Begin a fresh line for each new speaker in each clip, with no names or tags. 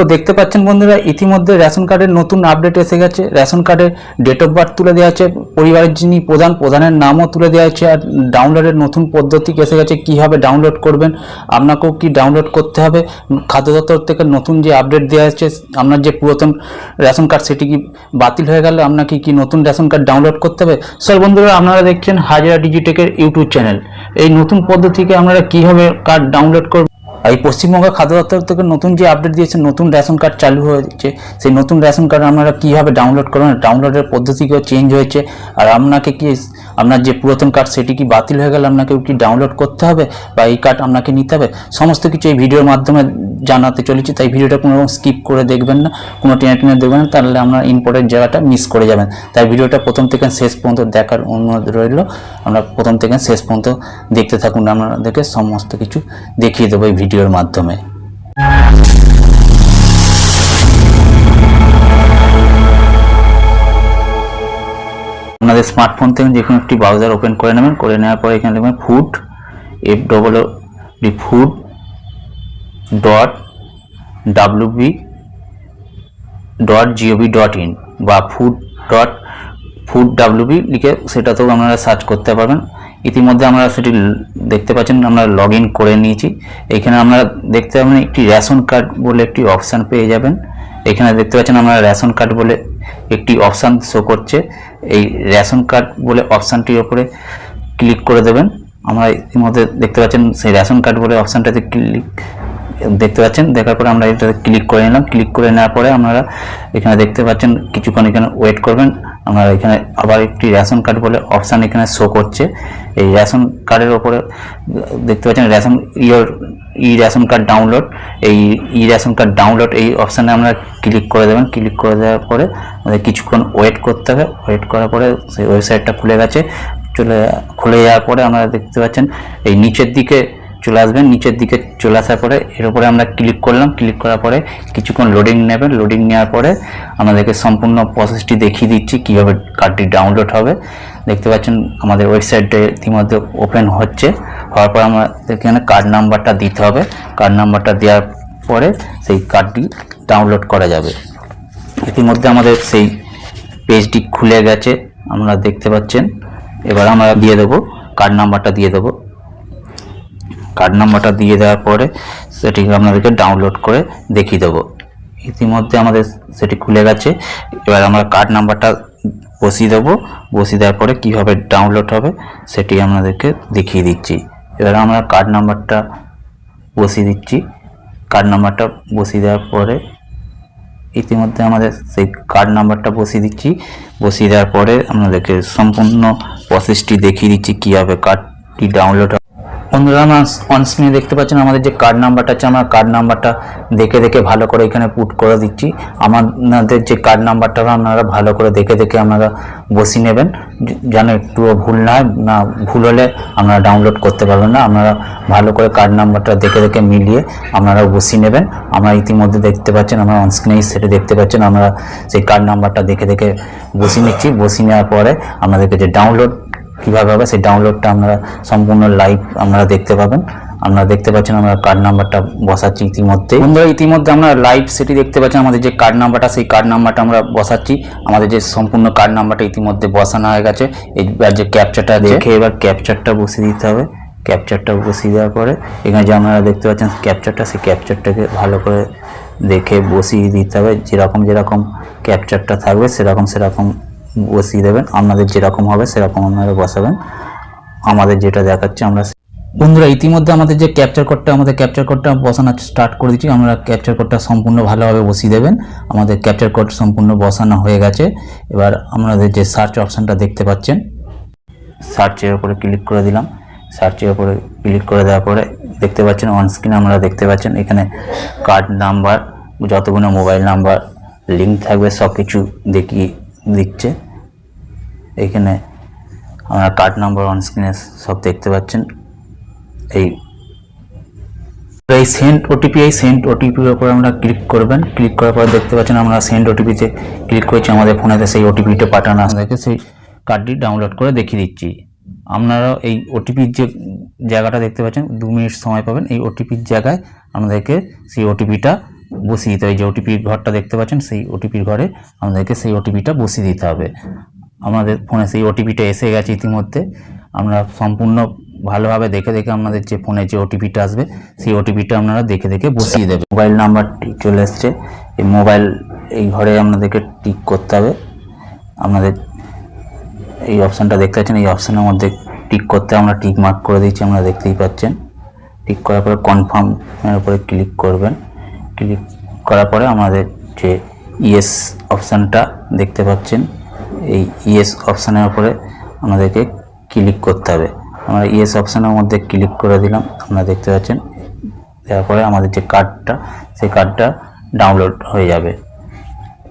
তো দেখতে পাচ্ছেন বন্ধুরা, ইতিমধ্যে রেশন কার্ডের নতুন আপডেট এসে গেছে। রেশন কার্ডের ডেট অফ বার্থ তুলে দেওয়া আছে, পরিবারের যিনি প্রধান, প্রধানের নামও তুলে দেওয়া আছে, আর ডাউনলোডের নতুন পদ্ধতি এসে গেছে, কীভাবে ডাউনলোড করবেন, আপনাকেও কি ডাউনলোড করতে হবে খাদ্য দপ্তর থেকে নতুন যে আপডেট দেওয়া আছে, আপনার যে পুরাতন রেশন কার্ড, সেটি কি বাতিল হয়ে গেলে, আপনাকে কি নতুন রেশন কার্ড ডাউনলোড করতে হবে? স্যার বন্ধুরা, আপনারা দেখছেন হাজারা ডিজিটেকের ইউটিউব চ্যানেল এই নতুন পদ্ধতিকে আপনারা কীভাবে কার্ড ডাউনলোড করবেন এই পশ্চিমবঙ্গ খাদ্য দপ্তর থেকে নতুন যে আপডেট দিয়েছে, নতুন রেশন কার্ড চালু হয়েছে, সেই নতুন রেশন কার্ড আপনারা কীভাবে ডাউনলোড করবেন? ডাউনলোডের পদ্ধতিগুলো চেঞ্জ হয়েছে। আর আপনাকে কি আপনার যে পুরাতন কার্ড সেটি কি বাতিল হয়ে গেলে আপনাকে কি ডাউনলোড করতে হবে? বা এই কার্ড আপনাকে নিতে হবে? সমস্ত কিছু এই ভিডিওর মাধ্যমে জানাতে চলেছি, তাই ভিডিওটা কোনো রকম স্কিপ করে দেখবেন না, কোনো টেনে টেনে দেখবেন না, তাহলে আপনার ইম্পর্টেন্ট জায়গাটা মিস করে যাবেন। তাই ভিডিওটা প্রথম থেকে শেষ পর্যন্ত দেখার অনুরোধ রইল, আমরা প্রথম থেকে শেষ পর্যন্ত দেখতে থাকুন আপনাদেরকে সমস্ত কিছু দেখিয়ে দেবো এই ভিডিওর মাধ্যমে। আপনাদের স্মার্টফোন থেকে যে কোনো একটি ব্রাউজার ওপেন করে নেবেন, করে নেওয়ার পরে এখানে লিখবেন food F double D food dot WB dot GOV dot in বা ফুড ডট ফুড ডাব্লিউবি লিখে সেটাতেও আপনারা সার্চ করতে পারবেন। ইতিমধ্যে আমরা সেটি দেখতে পাচ্ছেন, আমরা লগ করে নিয়েছি। এখানে আমরা দেখতে পাবেন একটি রেশন কার্ড বলে একটি অপশান পেয়ে যাবেন। এখানে দেখতে পাচ্ছেন আমরা রেশন কার্ড বলে একটি অপশান শো করছে। এই রেশন কার্ড বলে অপশানটির ওপরে ক্লিক করে দেবেন। আমরা ইতিমধ্যে দেখতে পাচ্ছেন সেই রেশন কার্ড বলে অপশানটাতে ক্লিক, দেখতে পাচ্ছেন। দেখার পরে আমরা এটাতে ক্লিক করে নিলাম। ক্লিক করে নেওয়ার পরে আপনারা এখানে দেখতে পাচ্ছেন, কিছুক্ষণ এখানে ওয়েট করবেন। আমরা এখানে আবার একটি রেশন কার্ড বলে অপশান এখানে শো করছে। এই রেশন কার্ডের ওপরে, দেখতে পাচ্ছেন ration your e ration card download এই ই রেশন কার্ড ডাউনলোড এই অপশানে আমরা ক্লিক করে দেবেন। ক্লিক করে দেওয়ার পরে আমাদের কিছুক্ষণ ওয়েট করতে হবে। ওয়েট করার পরে সেই ওয়েবসাইটটা খুলে গেছে। চলে, খুলে যাওয়ার পরে আমরা দেখতে পাচ্ছেন, এই নিচের দিকে চলে আসবেন, নিচের দিকে চলে আসার পরে এর উপরে আমরা ক্লিক করলাম ক্লিক করার পরে কিছুক্ষণ লোডিং নেবেন। লোডিং নেওয়ার পরে আমাদেরকে সম্পূর্ণ প্রসেসটি দেখিয়ে দিচ্ছি কীভাবে কার্ডটি ডাউনলোড হবে। দেখতে পাচ্ছেন আমাদের ওয়েবসাইটে ইতিমধ্যে ওপেন হচ্ছে। হওয়ার পর আমাদের এখানে কার্ড নাম্বারটা দিতে হবে। কার্ড নাম্বারটা দেওয়ার পরে সেই কার্ডটি ডাউনলোড করা যাবে। ইতিমধ্যে আমাদের সেই পেজটি খুলে গেছে, আমরা দেখতে পাচ্ছেন। এবার আমরা দিয়ে দেবো কার্ড নাম্বারটা দিয়ে দেবো। কার্ড নাম্বারটা দিয়ে দেওয়ার পরে সেটিকে আপনাদেরকে ডাউনলোড করে দেখিয়ে দেবো। ইতিমধ্যে আমাদের সেটি খুলে গেছে। এবার আমরা কার্ড নাম্বারটা বসিয়ে দেবো। বসিয়ে দেওয়ার পরে কীভাবে ডাউনলোড হবে সেটি আপনাদেরকে দেখিয়ে দিচ্ছি। এবার আমরা কার্ড নাম্বারটা বসিয়ে দিচ্ছি। কার্ড নাম্বারটা বসিয়ে দেওয়ার পরে ইতিমধ্যে আমাদের সেই কার্ড নাম্বারটা বসিয়ে দিচ্ছি। বসিয়ে দেওয়ার পরে আপনাদেরকে সম্পূর্ণ প্রসেসটি দেখিয়ে দিচ্ছি কীভাবে কার্ডটি ডাউনলোড বন্ধুরা, আমরা অনস্ক্রিনে দেখতে পাচ্ছেন আমাদের যে কার্ড নাম্বারটা আছে, আমরা কার্ড নাম্বারটা দেখে দেখে ভালো করে এখানে পুট করে দিচ্ছি। আমাদের যে কার্ড নাম্বারটা আপনারা ভালো করে দেখে দেখে আপনারা বসিয়ে নেবেন। যেন একটুও ভুল না হয়, না, ভুল হলে আপনারা ডাউনলোড করতে পারবেন না। আপনারা ভালো করে কার্ড নাম্বারটা দেখে দেখে মিলিয়ে আপনারা বসিয়ে নেবেন। আমরা ইতিমধ্যে দেখতে পাচ্ছেন, আমরা অনস্ক্রিনে সেটা দেখতে পাচ্ছেন, আমরা সেই কার্ড নাম্বারটা দেখে দেখে বসিয়ে নিচ্ছি। বসিয়ে নেওয়ার পরে আপনাদেরকে যে ডাউনলোড কীভাবে হবে, সেই ডাউনলোডটা আপনারা সম্পূর্ণ লাইভ আপনারা দেখতে পাবেন। আপনারা দেখতে পাচ্ছেন আমরা কার্ড নাম্বারটা বসাচ্ছি ইতিমধ্যে বন্ধুরা, ইতিমধ্যে আমরা লাইভ সেটি দেখতে পাচ্ছেন, আমাদের যে কার্ড নাম্বারটা সেই কার্ড নাম্বারটা আমরা বসাচ্ছি। আমাদের যে সম্পূর্ণ কার্ড নাম্বারটা ইতিমধ্যে বসানো হয়ে গেছে। এবার যে ক্যাপচারটা দেখে এবার ক্যাপচারটা বসিয়ে দিতে হবে। ক্যাপচারটা বসিয়ে দেওয়ার পরে এখানে যে আপনারা দেখতে পাচ্ছেন ক্যাপচারটা সেই ক্যাপচারটাকে ভালো করে দেখে বসিয়ে দিতে হবে। যেরকম যেরকম ক্যাপচারটা থাকবে, সেরকম সেরকম বসিয়ে দেবেন, আপনাদের যেরকম হবে সেরকম আপনারা বসাবেন। আমাদের যেটা দেখাচ্ছে, আমরা বন্ধুরা, ইতিমধ্যে আমাদের যে ক্যাপচার কোডটা আমাদের ক্যাপচার কোডটা বসানো স্টার্ট করে দিচ্ছি আমরা ক্যাপচার কোডটা সম্পূর্ণ ভালোভাবে বসিয়ে দেবেন। আমাদের ক্যাপচার কোড সম্পূর্ণ বসানো হয়ে গেছে। এবার আমাদের যে সার্চ অপশানটা দেখতে পাচ্ছেন সার্চের উপরে ক্লিক করে দিলাম। সার্চের উপরে ক্লিক করে দেওয়ার পরে দেখতে পাচ্ছেন অন স্ক্রিন আমরা দেখতে পাচ্ছেন, এখানে কার্ড নাম্বার যতগুলো মোবাইল নাম্বার লিঙ্ক থাকবে সব কিছু দেখিয়ে দিচ্ছে। এখানে আমরা কার্ড নাম্বার অন স্ক্রিনে সব দেখতে পাচ্ছেন এই এই সেন্ড ওটিপি এই সেন্ড ওটিপির উপর আমরা ক্লিক করবেন ক্লিক করার পর দেখতে পাচ্ছেন আমরা সেন্ড ওটিপিতে ক্লিক করেছি আমাদের ফোনেতে সেই ওটিপিটা পাঠানো আমাদেরকে সেই কার্ডটি ডাউনলোড করে দেখিয়ে দিচ্ছি আপনারা এই ওটিপির যে জায়গাটা দেখতে পাচ্ছেন দু মিনিট সময় পাবেন এই ওটিপির জায়গায় আমাদেরকে সেই ওটিপিটা বসিয়ে দিতে হবে যে ওটিপির ঘরটা দেখতে পাচ্ছেন সেই ওটিপির ঘরে আমাদেরকে সেই ওটিপিটা বসিয়ে দিতে হবে আমাদের ফোনে সেই ওটিপিটা এসে গেছে ইতিমধ্যে। আমরা সম্পূর্ণ ভালোভাবে দেখে দেখে আপনাদের যে ফোনে যে ওটিপিটা আসবে, সেই ওটিপিটা আপনারা দেখে দেখে বসিয়ে দেবেন। মোবাইল নাম্বারটি চলে এসছে। এই মোবাইল, এই ঘরে আপনাদেরকে টিক করতে হবে। আপনাদের এই অপশানটা দেখতে পাচ্ছেন। এই অপশানের মধ্যে টিক করতে আমরা টিক মার্ক করে দিচ্ছি আমরা দেখতেই পাচ্ছেন। টিক করার পরে কনফার্মের উপরে ক্লিক করবেন। ক্লিক করার পরে আমাদের যে ইয়েস অপশানটা দেখতে পাচ্ছেন। এই ইয়েস অপশানের উপরে আমাদেরকে ক্লিক করতে হবে। আমরা ইয়েস অপশানের মধ্যে ক্লিক করে দিলাম, আপনারা দেখতে পাচ্ছেন। দেওয়ার পরে আমাদের যে কার্ডটা সেই কার্ডটা ডাউনলোড হয়ে যাবে।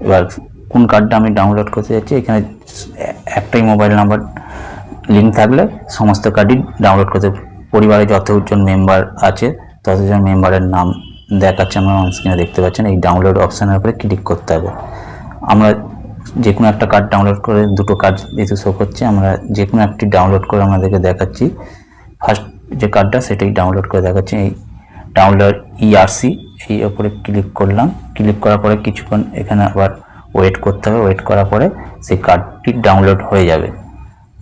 এবার কোন কার্ডটা আমি ডাউনলোড করতে যাচ্ছি, এখানে একটাই মোবাইল নাম্বার লিঙ্ক থাকলে সমস্ত কার্ডই ডাউনলোড করতে পরিবারে যতজন মেম্বার আছে, ততজন মেম্বারের নাম দেখাচ্ছে আমরা স্ক্রিনে দেখতে পাচ্ছেন। এই ডাউনলোড অপশানের উপরে ক্লিক করতে হবে। আমরা যে কোনো একটা কার্ড ডাউনলোড করে দুটো কার্ড যেহেতু শো করছে, আমরা যে কোনো একটি ডাউনলোড করে আমাদেরকে দেখাচ্ছি। ফার্স্ট যে কার্ডটা সেটাই ডাউনলোড করে দেখাচ্ছি। এই ডাউনলোড ইআরসি এই ওপরে ক্লিক করলাম। ক্লিক করার পরে কিছুক্ষণ এখানে আবার ওয়েট করতে হবে। ওয়েট করার পরে সেই কার্ডটি ডাউনলোড হয়ে যাবে।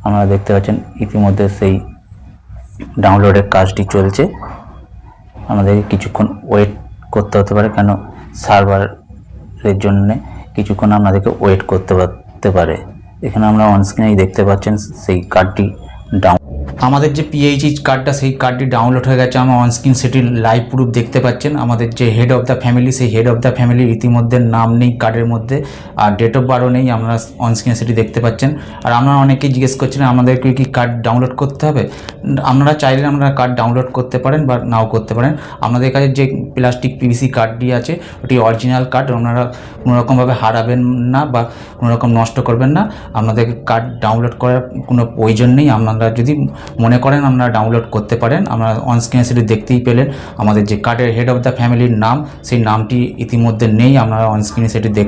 আপনারা দেখতে পাচ্ছেন, ইতিমধ্যে সেই ডাউনলোডের কাজটি চলছে। আমাদেরকে কিছুক্ষণ ওয়েট করতে হতে পারে, কেন সার্ভারের জন্যে কিছুক্ষণ আপনাদেরকে ওয়েট করতে পারতে পারে। এখানে আমরা অনস্ক্রিনেই দেখতে পাচ্ছেন সেই কার্ডটি ডাউন
আমাদের যে পিএইচই কার্ডটা সেই কার্ডটি ডাউনলোড হয়ে গেছে। আমার অনস্ক্রিন সেটির লাইভ প্রুফ দেখতে পাচ্ছেন। আমাদের যে হেড অফ দ্য ফ্যামিলি সেই হেড অফ দ্য ফ্যামিলির ইতিমধ্যে নাম নেই কার্ডের মধ্যে, আর ডেট অফ বারও নেই। আমরা অনস্ক্রিন সেটি দেখতে পাচ্ছেন। আর আপনারা অনেকেই জিজ্ঞেস করছেন আমাদেরকে কি কার্ড ডাউনলোড করতে হবে? আপনারা চাইলে আপনারা কার্ড ডাউনলোড করতে পারেন বা নাও করতে পারেন। আমাদের কাছে যে প্লাস্টিক পিভিসি কার্ডটি আছে, ওটি অরিজিনাল কার্ড আপনারা কোনোরকমভাবে হারাবেন না বা কোনোরকম নষ্ট করবেন না। আপনাদের কার্ড ডাউনলোড করার কোনো প্রয়োজন নেই। আপনারা যদি মনে করেন আপনারা ডাউনলোড করতে পারেন। আপনারা অনস্ক্রিনে সেটি দেখতেই পেলেন। আমাদের যে কার্ডের হেড অফ দ্য ফ্যামিলির নাম, সেই নামটি ইতিমধ্যে নেই। আপনারা অনস্ক্রিনে সেটি দেখ